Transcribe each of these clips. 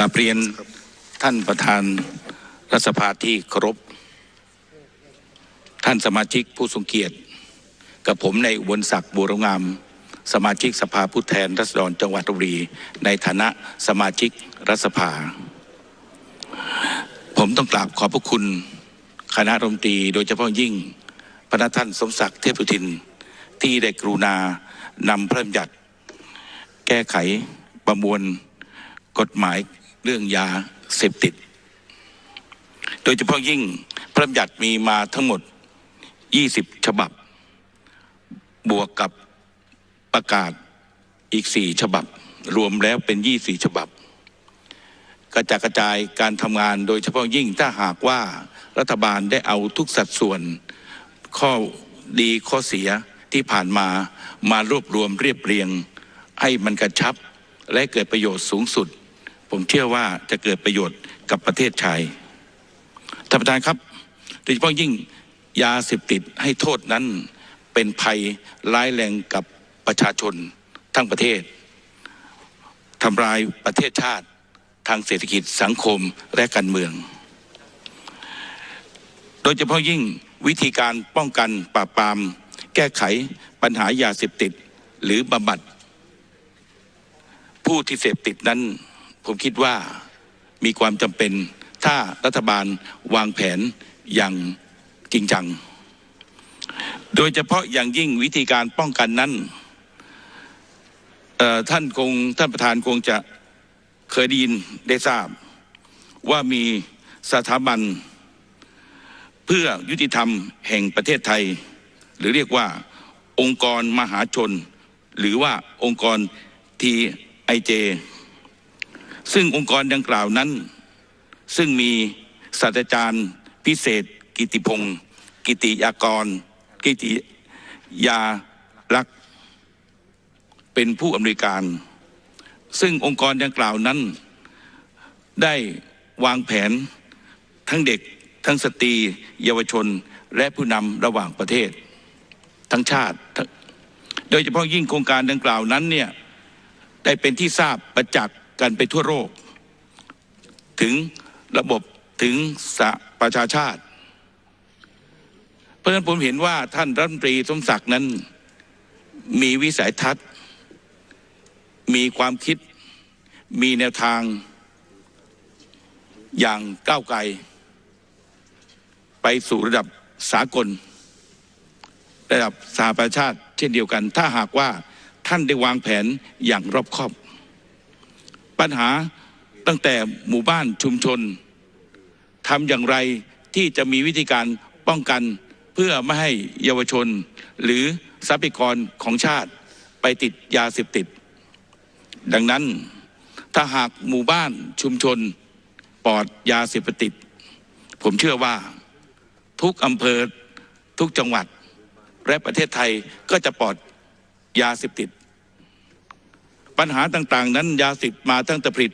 กราบเรียนท่านประธานรัฐสภาที่เคารพ ท่านสมาชิกผู้ทรงเกียรติ กับผมในอุบลศักดิ์บัวรงาม สมาชิกสภาผู้แทนรัษฎรจังหวัดลพบุรี ในฐานะสมาชิกรัฐสภา ผมต้องกราบขอบพระคุณ คณะรัฐมนตรีโดยเฉพาะยิ่งพระท่านสมศักดิ์เทพสุทิน ที่ได้กรุณานำพระราชบัญญัติ แก้ไขประมวลกฎหมาย เรื่องยาเสพติด โดยเฉพาะยิ่งพระบัญญัติมีมาทั้งหมด 20 ฉบับ บวกกับประกาศอีก4ฉบับ รวมแล้วเป็น 24 ฉบับ กระจายกระจายการทำงานโดยเฉพาะยิ่งถ้าหากว่ารัฐบาลได้เอาทุกสัดส่วนข้อดีข้อเสียที่ผ่านมามารวบรวมเรียบเรียง ให้มันกระชับและเกิดประโยชน์สูงสุด ผมเชื่อว่าจะเกิดประโยชน์กับประเทศไทยท่านประธานครับโดยเฉพาะยิ่งยาเสพติดให้โทษนั้นเป็นภัยร้ายแรงกับประชาชนทั้งประเทศทำลายประเทศชาติทางเศรษฐกิจสังคมและการเมือง โดยเฉพาะยิ่งวิธีการป้องกันปราบปราม แก้ไขปัญหายาเสพติดหรือบำบัด ผู้ที่เสพติดนั้น ผมคิดว่ามีความจำเป็นถ้ารัฐบาลวางแผนอย่างจริงจัง โดยเฉพาะอย่างยิ่งวิธีการป้องกันนั้นท่านคงท่านประธานคงจะเคยได้ยินได้ทราบ ว่ามีสถาบัน เพื่อยุติธรรมแห่งประเทศไทย หรือเรียกว่าองค์กรมหาชน หรือว่าองค์กรทีไอเจ ซึ่งองค์กรดังกล่าวนั้น ซึ่งมีศาสตราจารย์พิเศษ กิติพงศ์กิติยากร กิติยาลักษ์เป็นผู้อำนวยการ ซึ่งองค์กรดังกล่าวนั้น ได้วางแผนทั้งเด็กทั้งสตรี เยาวชนและผู้นำระหว่างประเทศ ทั้งชาติ โดยเฉพาะยิ่งโครงการดังกล่าวนั้นเนี่ยได้เป็นที่ทราบประจักษ์ กันไปทั่วโลกถึงระบบถึงสประชาชาติ เพราะฉะนั้นผมเห็นว่าท่านรัฐมนตรีสมศักดิ์นั้นมีวิสัยทัศน์ มีความคิด มีแนวทางอย่างก้าวไกล ไปสู่ระดับสากล ระดับสหประชาชาติ เช่นเดียวกัน ถ้าหากว่าท่านได้วางแผนอย่างรอบคอบ ปัญหาตั้งแต่หมู่บ้านชุมชนทำอย่างไรที่จะมีวิธีการป้องกันเพื่อไม่ให้เยาวชน หรือทรัพยากรของชาติไปติดยาเสพติด ดังนั้นถ้าหากหมู่บ้านชุมชนปลอดยาเสพติด ผมเชื่อว่าทุกอำเภอทุกจังหวัด และประเทศไทยก็จะปลอดยาเสพติด ปัญหาต่างๆ นั้นยาเสพติดมาตั้งแต่ผลิต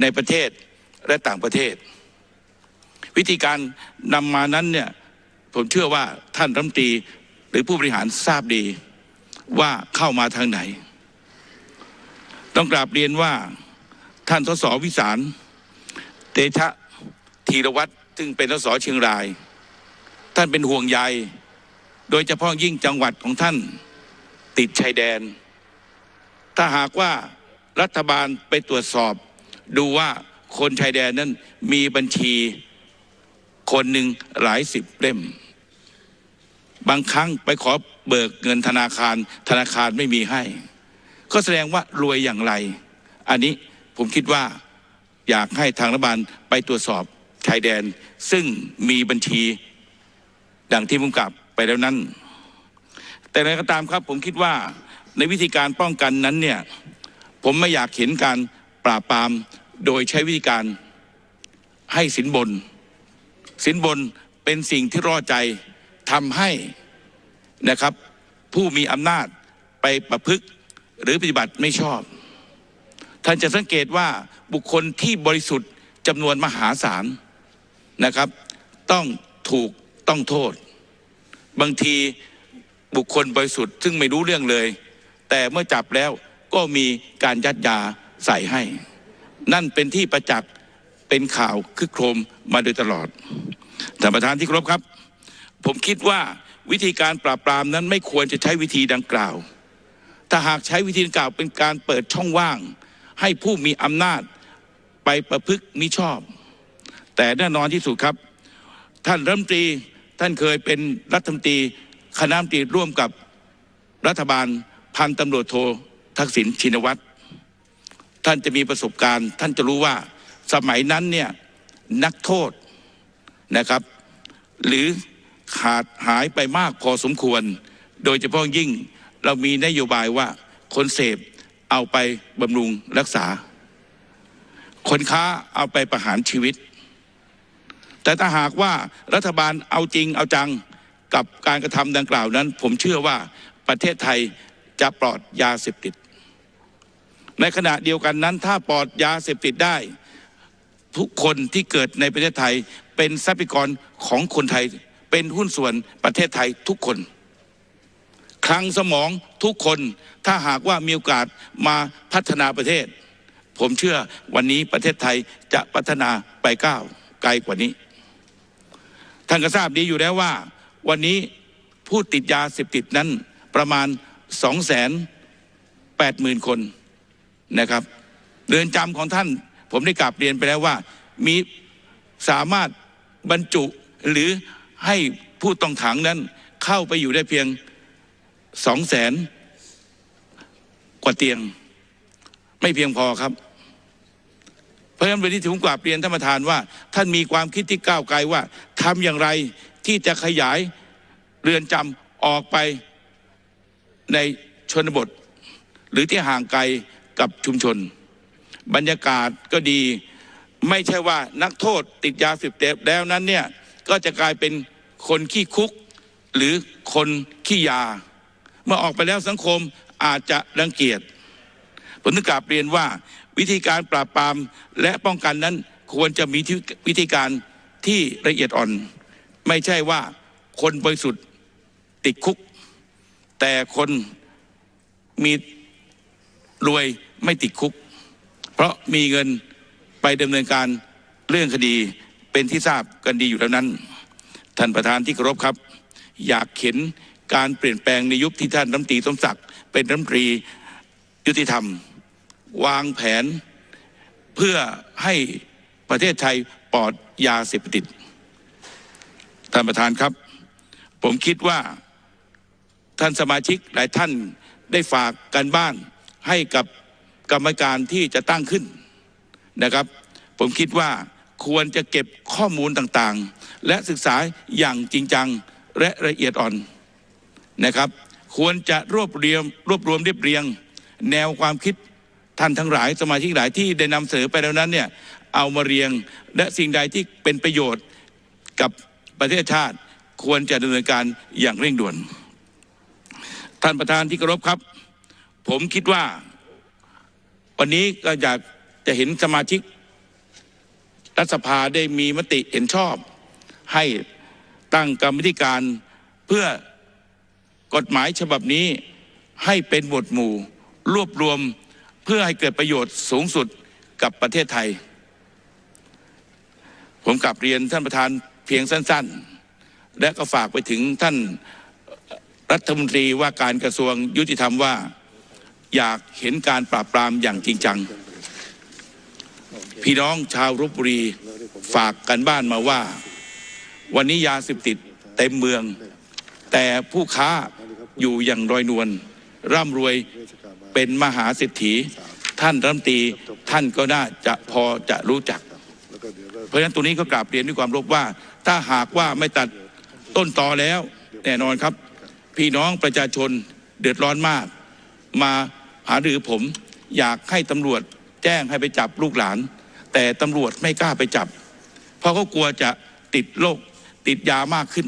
ในประเทศและต่างประเทศ วิธีการนำมานั้นเนี่ยผมเชื่อว่าท่านรัฐมนตรีหรือผู้บริหารทราบดีว่าเข้ามาทางไหน ต้องกราบเรียนว่าท่านทศวิสารเตชะธีรวัตรซึ่งเป็นทศเชียงราย ท่านเป็นห่วงใย โดยเฉพาะยิ่งจังหวัดของท่านติดชายแดน ถ้าหากว่ารัฐบาลไปตรวจสอบ ดูว่าคนชายแดนนั้นมีบัญชีคนหนึ่งหลายสิบเล่ม บางครั้งไปขอเบิกเงินธนาคาร ธนาคารไม่มีให้ ก็แสดงว่ารวยอย่างไร อันนี้ผมคิดว่าอยากให้ทางรัฐบาลไปตรวจสอบชายแดน ซึ่งมีบัญชีดังที่ผมกลับไปแล้วนั้น แต่อะไรก็ตามครับผมคิดว่า ในวิธีการป้องกันนั้นเนี่ยผมไม่อยากเห็นการปราบปรามโดยใช้วิธีการให้สินบน สินบนเป็นสิ่งที่รอใจทำให้นะครับ ผู้มีอำนาจไปประพฤกหรือปฏิบัติไม่ชอบ ท่านจะสังเกตว่าบุคคลที่บริสุทธิ์จำนวนมหาศาลนะครับ ต้องถูกต้องโทษ บางทีบุคคลบริสุทธิ์ซึ่งไม่รู้เรื่องเลย แต่เมื่อจับแล้วก็มีการยัดยาใส่ให้ นั่นเป็นที่ประจักษ์เป็นข่าวคึกโครมมาโดยตลอดท่านประธานที่เคารพครับ ผมคิดว่าวิธีการปราบปรามนั้นไม่ควรจะใช้วิธีดังกล่าว ถ้าหากใช้วิธีดังกล่าวเป็นการเปิดช่องว่าง ให้ผู้มีอำนาจไปประพฤติมิชอบ แต่แน่นอนที่สุดครับ ท่านรัฐมนตรีท่านเคยเป็นรัฐมนตรีคณะรัฐมนตรีร่วมกับรัฐบาล พันตำรวจโททักษิณชินวัตรท่านจะมีประสบการณ์ ท่านจะรู้ว่าสมัยนั้นเนี่ยนักโทษนะครับ หรือขาดหายไปมากพอสมควร โดยเฉพาะยิ่งเรามีนโยบายว่าคนเสพเอาไปบำรุงรักษา คนค้าเอาไปประหารชีวิต แต่ถ้าหากว่ารัฐบาลเอาจริงเอาจังกับการกระทำดังกล่าวนั้น ผมเชื่อว่าประเทศไทย จะปลอดยาเสพติด ในขณะเดียวกันนั้น ถ้าปลอดยาเสพติดได้ ทุกคนที่เกิดในประเทศไทยเป็นทรัพยากรของคนไทย เป็นหุ้นส่วนประเทศไทยทุกคน คลังสมองทุกคนถ้าหากว่ามีโอกาสมาพัฒนาประเทศ ผมเชื่อวันนี้ประเทศไทยจะพัฒนาไปก้าวไกลกว่านี้ ท่านก็ทราบดีอยู่แล้วว่า วันนี้ผู้ติดยาเสพติดนั้นประมาณ สองแสนแปดหมื่นคนนะครับ เรือนจำของท่าน ผมได้กราบเรียนไปแล้วว่า มีสามารถบรรจุหรือให้ผู้ต้องขังนั้นเข้าไปอยู่ได้เพียงสองแสนกว่าเตียง ไม่เพียงพอครับ เพราะฉะนั้นวันนี้ผมกราบเรียนท่านประธานว่า ท่านมีความคิดที่ก้าวไกลว่าทำอย่างไรที่จะขยายเรือนจำออกไป ในชนบท หรือที่ห่างไกลกับชุมชน บรรยากาศก็ดี ไม่ใช่ว่านักโทษติดยาเสพติดแล้วนั้นเนี่ยก็จะกลายเป็นคนขี้คุก หรือคนขี้ยา เมื่อออกไปแล้วสังคมอาจจะรังเกียจผมถึงกราบเรียนว่าวิธีการปราบปรามและป้องกันนั้นควรจะมีวิธีการที่ละเอียดอ่อน ไม่ใช่ว่าคนบริสุทธิ์ติดคุก แต่คนมีรวยไม่ติดคุก เพราะมีเงินไปดำเนินการเรื่องคดีเป็นที่ทราบกันดีอยู่แล้วนั้น ท่านประธานที่เคารพครับ อยากเห็นการเปลี่ยนแปลงในยุคที่ท่านรัฐมนตรีสมศักดิ์เป็นรัฐมนตรียุติธรรม วางแผนเพื่อให้ประเทศไทยปลอดยาเสพติดท่านประธานครับ ผมคิดว่า ท่านสมาชิกหลายท่านได้ฝากกันบ้านให้กับกรรมการที่จะตั้งขึ้นนะครับ ผมคิดว่าควรจะเก็บข้อมูลต่างๆ และศึกษาอย่างจริงจังและละเอียดอ่อนนะครับ ควรจะรวบเรียงรวบรวมเรียบเรียง แนวความคิดท่านทั้งหลายสมาชิกหลายที่ได้นำเสนอไปแล้วนั้นเนี่ยเอามาเรียงและสิ่งใดที่เป็นประโยชน์กับประเทศชาติ ควรจะดำเนินการอย่างเร่งด่วน ท่านประธานที่เคารพครับ ผมคิดว่า วันนี้ก็อยากจะเห็นสมาชิกรัฐสภาได้มีมติเห็นชอบ ให้ตั้งกรรมธิการเพื่อกฎหมายฉบับนี้ให้เป็นหมวดหมู่รวบรวมเพื่อให้เกิดประโยชน์สูงสุดกับประเทศไทย ผมกลับเรียนท่านประธานเพียงสั้น ๆ และก็ฝากไปถึงท่าน รัฐมนตรีว่าการกระทรวงยุติธรรมว่าอยากเห็นการปราบปรามอย่างจริงจัง พี่น้องชาวรบบุรีฝากกันบ้านมาว่า วันนี้ยาเสพติดเต็มเมือง แต่ผู้ค้าอยู่อย่างรอยนวลร่ำรวยเป็นมหาเศรษฐี ท่านรัฐมนตรีท่านก็น่าจะพอจะรู้จัก เพราะฉะนั้นตัวนี้ก็กราบเรียนด้วยความรบว่า ถ้าหากว่าไม่ตัดต้นตอแล้ว แน่นอนครับ พี่น้องประชาชนเดือดร้อนมาก มาหารือผมอยากให้ตำรวจแจ้งให้ไปจับลูกหลาน แต่ตำรวจไม่กล้าไปจับ เพราะเขากลัวจะติดโรคติดยามากขึ้น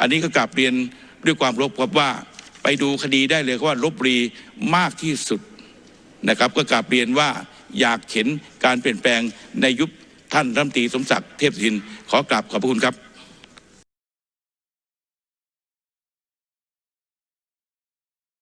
อันนี้ก็กลับเรียนด้วยความรบครับว่าไปดูคดีได้เลยว่าลบรีมากที่สุดนะครับ ก็กลับเรียนว่าอยากเห็นการเปลี่ยนแปลงในยุคท่านรัฐมนตรีสมศักดิ์เทพสินขอกราบขอบพระคุณครับ